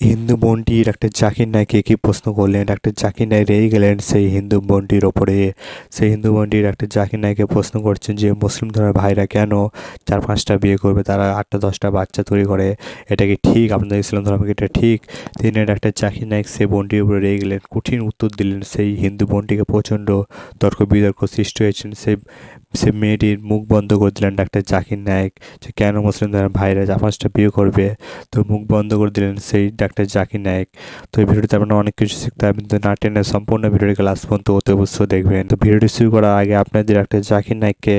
Hindu বোনটি doctor Zakir নাইকে কি প্রশ্ন করলেন? ডাক্তার জাকির নাইক রেগে গেলেন, সেই হিন্দু বোনটির ওপরে। সেই হিন্দু বোনটি ডাক্তার জাকির নাইকে প্রশ্ন করছেন যে, মুসলিম ধর্মের ভাইরা কেন চার পাঁচটা বিয়ে করবে? তারা আটটা, দশটা বাচ্চা তৈরি করে। এটা কি ঠিক? আপনাদের ইসলাম ধর্মকে এটা ঠিক? তিনি ডাক্তার জাকির নাইক সেই বোনটির উপরে রেগে গেলেন, কঠিন উত্তর দিলেন, সেই হিন্দু বোনটিকে প্রচণ্ড তর্ক বিতর্ক সৃষ্টি হয়েছেন সেই সে মেয়েটির মুখ বন্ধ করে দিলেন ডাক্তার জাকির নায়েক যে কেন মুসলিম ধর্মের ভাইরা পাঁচটা বিয়ে করবে। তো মুখ বন্ধ করে দিলেন সেই ডাক্তার জাকির নায়েক। তো এই ভিডিওতে আপনারা অনেক কিছু শিখতে হবে কিন্তু না টেনে সম্পূর্ণ ভিডিওটি ক্লাস পর্যন্ত অতি অবশ্যই দেখবেন। তো ভিডিওটি শুরু করার আগে আপনাদের ডাক্তার জাকির নায়েককে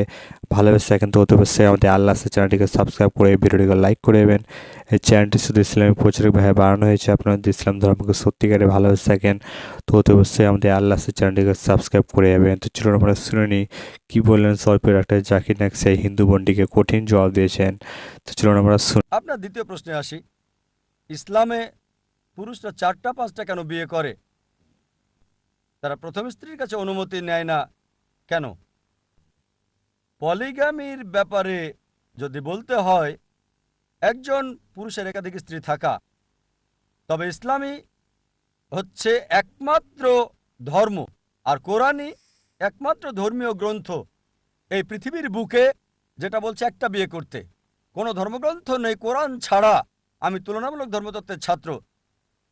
ভালোবেসে কিন্তু অতি অবশ্যই আমাদের আল্লাহ চ্যানেলটিকে সাবস্ক্রাইব করে ভিডিওটিকে লাইক করে দেবেন। এই চ্যানেলটি শুধু ইসলামের প্রচারকভাবে বাড়ানো হয়েছে আপনাদের ইসলাম ধর্মকে সত্যিকারে ভালোবেসে থাকেন তো অতি অবশ্যই আমাদের আল্লাহ চ্যানেলটিকে সাবস্ক্রাইব করে যাবেন। তো চলুন আমরা শুনে নিই, কী বললেন স্বল্পের ডাক্তার জাকির নাক সেই হিন্দু বোনটিকে কঠিন জবাব দিয়েছেন। তো চলুন আমরা শুনি আপনার দ্বিতীয় প্রশ্নে আসি। ইসলামে পুরুষরা চারটা পাঁচটা কেন বিয়ে করে? তারা প্রথম স্ত্রীর কাছে অনুমতি নেয় না কেন? পলিগামির ব্যাপারে যদি বলতে হয় একজন পুরুষের একাধিক স্ত্রী থাকা। তবে ইসলামী হচ্ছে একমাত্র ধর্ম, আর কোরআনই একমাত্র ধর্মীয় গ্রন্থ। এই পৃথিবীর বুকে যেটা বলছে একটা বিয়ে করতে। কোনো ধর্মগ্রন্থ নেই, কোরআন ছাড়া। আমি তুলনামূলক ধর্মতত্ত্বের ছাত্র।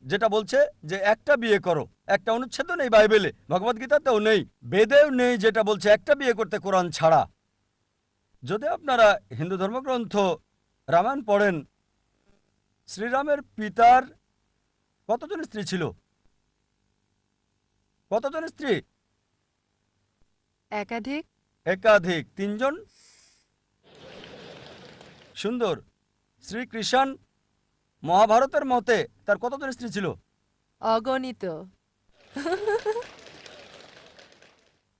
যেটা বলছে যে একটা বিয়ে করো, একটা অনুচ্ছেদ নেই বাইবেলে ভগবদ্গীতাতেও নেই, বেদেও নেই যেটা বলছে একটা বিয়ে করতে কোরআন ছাড়া। যদি আপনারা হিন্দু ধর্মগ্রন্থ রামায়ণ পড়েন শ্রীরামের পিতার কতজন স্ত্রী ছিল? কতজন স্ত্রী? একাধিক। একাধিক। তিনজন? সুন্দর। শ্রীকৃষ্ণ মহাভারতের মতে তার কতজন স্ত্রী ছিল? অগণিত।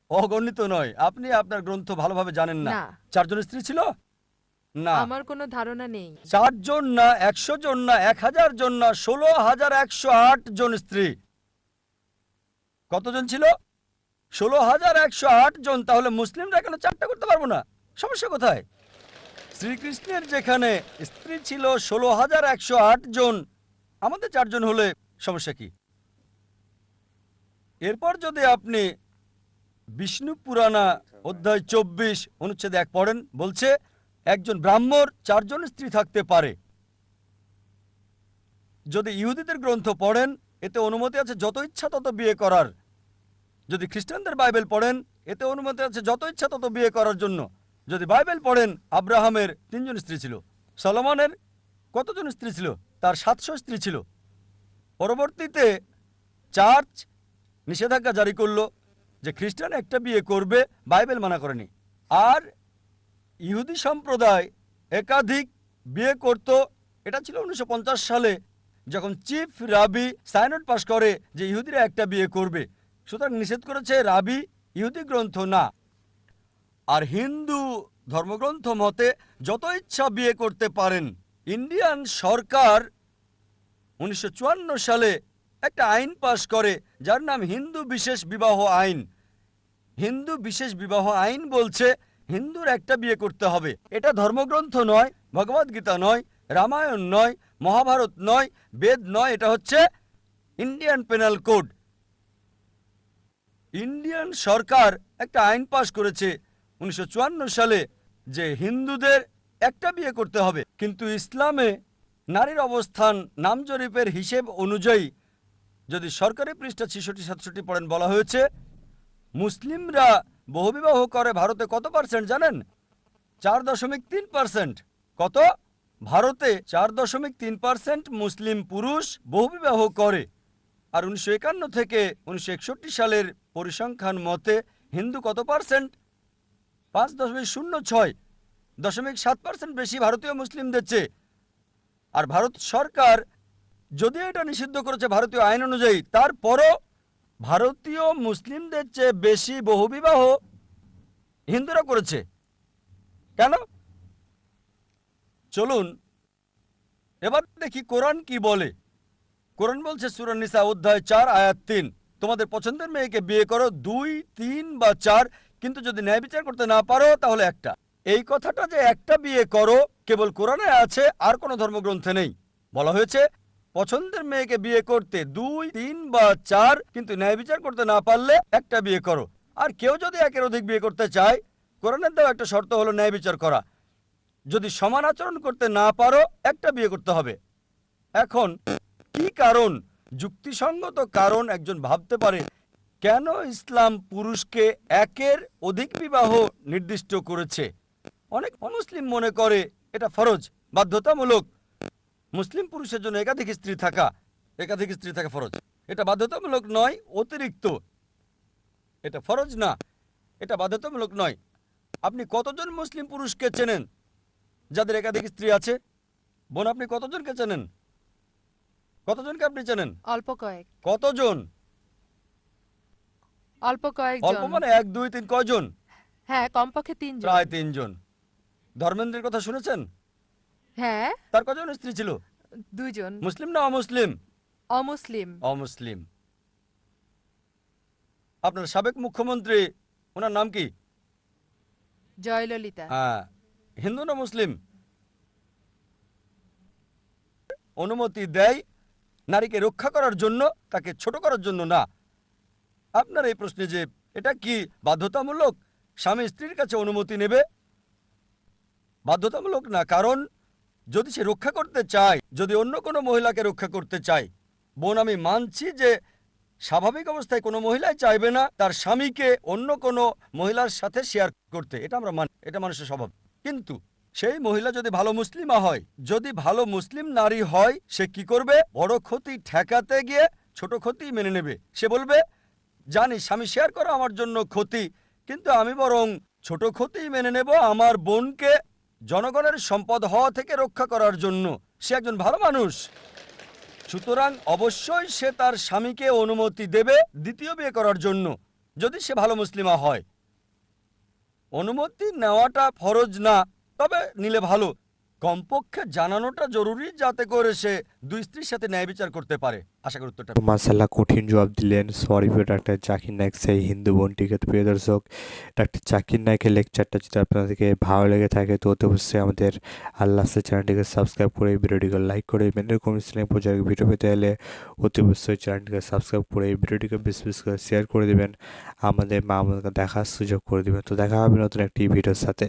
অগণিত নয়। আপনি আপনার গ্রন্থ ভালোভাবে জানেন না। না। চারজন স্ত্রী ছিল? না। আমার কোনো ধারণা নেই। চারজন না একশো জন না এক হাজার জন না ষোলো হাজার একশো আট জন স্ত্রী। কতজন ছিল? ষোলো হাজার একশো আট জন। তাহলে মুসলিমরা কেন চারটা করতে পারব না। সমস্যা কোথায়? শ্রীকৃষ্ণের যেখানে স্ত্রী ছিল ষোলো হাজার একশো আট জন আমাদের চারজন হলে সমস্যা কি? এরপর যদি আপনি বিষ্ণু পুরাণা অধ্যায় চব্বিশ অনুচ্ছেদ এক পড়েন বলছে একজন ব্রাহ্মর, চারজন স্ত্রী থাকতে পারে। যদি ইহুদিদের গ্রন্থ পড়েন, এতে অনুমতি আছে যত ইচ্ছা তত বিয়ে করার। যদি খ্রিস্টানদের বাইবেল পড়েন, এতে অনুমতি আছে যত ইচ্ছা তত বিয়ে করার জন্য। যদি বাইবেল পড়েন, আব্রাহামের তিনজন স্ত্রী ছিল। সলমনের কতজন স্ত্রী ছিল? তার সাতশো স্ত্রী ছিল। পরবর্তীতে চার্চ নিষেধাজ্ঞা জারি করল যে খ্রিস্টান একটা বিয়ে করবে, বাইবেল মানা করেনি। আর ইহুদি সম্প্রদায় একাধিক বিয়ে করত। এটা ছিল উনিশশো পঞ্চাশ সালে, যখন চিফ রাবি সাইনড পাশ করে যে ইহুদিরা একটা বিয়ে করবে। সুতরাং নিষেধ করেছে রাবি, ইহুদি গ্রন্থ না। আর হিন্দু ধর্মগ্রন্থ মতে, যত ইচ্ছা বিয়ে করতে পারেন, ইন্ডিয়ান সরকার উনিশশো চুয়ান্ন সালে একটা আইন পাশ করে, যার নাম হিন্দু বিশেষ বিবাহ আইন। হিন্দু বিশেষ বিবাহ আইন বলছে হিন্দুর একটা বিয়ে করতে হবে। এটা ধর্মগ্রন্থ নয়, ভগবদ্গীতা নয়, রামায়ণ নয়, মহাভারত নয়, বেদ নয়, এটা হচ্ছে ইন্ডিয়ান পেনাল কোড। ইন্ডিয়ান সরকার একটা আইন পাশ করেছে উনিশশো চুয়ান্ন সালে যে হিন্দুদের একটা বিয়ে করতে হবে। কিন্তু ইসলামে নারীর অবস্থান, নাম জরিপের হিসেব অনুযায়ী যদি সরকারি পৃষ্ঠা ছিষট্টি সাতষট্টি পড়েন বলা হয়েছে মুসলিমরা বহুবিবাহ করে ভারতে কত পার্সেন্ট জানেন? চার দশমিক তিন পার্সেন্ট। কত? ভারতে চার দশমিক তিন পার্সেন্ট মুসলিম পুরুষ বহুবিবাহ করে। আর উনিশশো একান্ন থেকে উনিশশো একষট্টি সালের পরিসংখ্যান মতে হিন্দু কত পার্সেন্ট? পাঁচ দশমিক শূন্য ছয়। দশমিক সাত পার্সেন্ট বেশি ভারতীয় মুসলিমদের চেয়ে। আর ভারত সরকার, যদিও এটা নিষিদ্ধ করেছে ভারতীয় আইন অনুযায়ী, তারপরও ভারতীয় মুসলিমদের চেয়ে বেশি বহুবিবাহ হিন্দুরা করেছে। কেন? চলুন, এবার দেখি কোরআন কি বলে। কোরআন বলছে সুরান নিসা অধ্যায় চার, আয়াত তিন। তোমাদের পছন্দের মেয়েকে বিয়ে করো, দুই, তিন বা চার, কিন্তু যদি ন্যায় বিচার করতে না পারো, তাহলে একটা। এই কথাটা যে একটা বিয়ে করো, কেবল কোরআনে আছে, আর কোনো ধর্মগ্রন্থে নেই। বলা হয়েছে পছন্দের মেয়েকে বিয়ে করতে দুই, তিন বা চার, কিন্তু ন্যায় বিচার করতে না পারলে একটা বিয়ে করো। আর কেউ যদি একের অধিক বিয়ে করতে চায়, কোরআনের দেওয়া একটা শর্ত হলো ন্যায় বিচার করা। যদি সমান আচরণ করতে না পারো, একটা বিয়ে করতে হবে। এখন, কি কারণ, যুক্তিসঙ্গত কারণ একজন ভাবতে পারে, কেন ইসলাম পুরুষকে একের অধিক বিবাহ নির্দিষ্ট করেছে? অনেক অমুসলিম মনে করে এটা ফরজ, বাধ্যতামূলক। মুসলিম পুরুষের জন্য একাধিক স্ত্রী থাকা একাধিক স্ত্রী থাকা ফরজ। এটা বাধ্যতামূলক নয় অতিরিক্ত। এটা ফরজ না এটা বাধ্যতামূলক নয়। আপনি কতজন মুসলিম পুরুষকে চেনেন যাদের একাধিক স্ত্রী আছে? বোন আপনি কতজনকে চেনেন? কতজনকে আপনি চেনেন? অল্প কয়েক। কতজন? অল্প কয়েকজন। অল্প মানে এক দুই তিন কয়জন? হ্যাঁ কমপক্ষে তিনজন। প্রায় তিনজন। ধর্মেন্দ্রের কথা শুনেছেন? হ্যাঁ। তার কজন স্ত্রী ছিল? দুইজন। মুসলিম না অমুসলিম? অমুসলিম। অমুসলিম। আপনার সাবেক মুখ্যমন্ত্রী ওনার নাম কি? জয়ললিতা। হ্যাঁ। হিন্দু না মুসলিম? অনুমতি দেয় নারীকে রক্ষা করার জন্য তাকে ছোট করার জন্য না। আপনার এই প্রশ্নে যে এটা কি বাধ্যতামূলক? স্বামী স্ত্রীর কাছে অনুমতি নেবে? বাধ্যতামূলক না কারণ যদি সে রক্ষা করতে চায়, যদি অন্য কোনো মহিলাকে রক্ষা করতে চায়, বোন, আমি মানছি যে স্বাভাবিক অবস্থায় কোনো মহিলাই চাইবে না তার স্বামীকে অন্য কোনো মহিলার সাথে শেয়ার করতে। এটা আমরা মানি, এটা মানুষের স্বভাব। কিন্তু সেই মহিলা যদি ভালো মুসলিমা হয়, যদি ভালো মুসলিম নারী হয়, সে কি করবে? বড় ক্ষতি ঠেকাতে গিয়ে ছোট ক্ষতি মেনে নেবে। সে বলবে, জানি, স্বামী শেয়ার করা আমার জন্য ক্ষতি, কিন্তু আমি বরং ছোট ক্ষতি মেনে নেব আমার বোনকে জনগণের সম্পদ হওয়া থেকে রক্ষা করার জন্য সে একজন ভালো মানুষ। সুতরাং অবশ্যই সে তার স্বামীকে অনুমতি দেবে দ্বিতীয় বিয়ে করার জন্য, যদি সে ভালো মুসলিমা হয়। অনুমতি নেওয়াটা ফরজ না, তবে নিলে ভালো। কমপক্ষে জানানোটা জরুরি যাতে করে সে দুই স্ত্রীর সাথে ন্যায় বিচার করতে পারে। আশা করি উত্তরটা মাসাল্লাহ কঠিন জবাব দিলেন। সরি প্রিয় ডাক্তার জাকির নায়ক, সেই হিন্দু বোনটিকে প্রিয় দর্শক ডাক্তার জাকির নায়কের লেকচারটা যদি আপনাদেরকে ভালো লেগে থাকে, তো অতি অবশ্যই আমাদের আল্লাহ চ্যানেলটিকে সাবস্ক্রাইব করে, ভিডিওটিকে লাইক করে এরকম ইসলামিক প্রচার ভিডিও পেতে হলে অতি অবশ্যই চ্যানেলটিকে সাবস্ক্রাইব করে এই ভিডিওটিকে বেশি বেশি করে শেয়ার করে দেবেন। আমাদের মা আমাদেরকে দেখার সুযোগ করে দেবেন। তো দেখা হবে নতুন একটি ভিডিওর সাথে।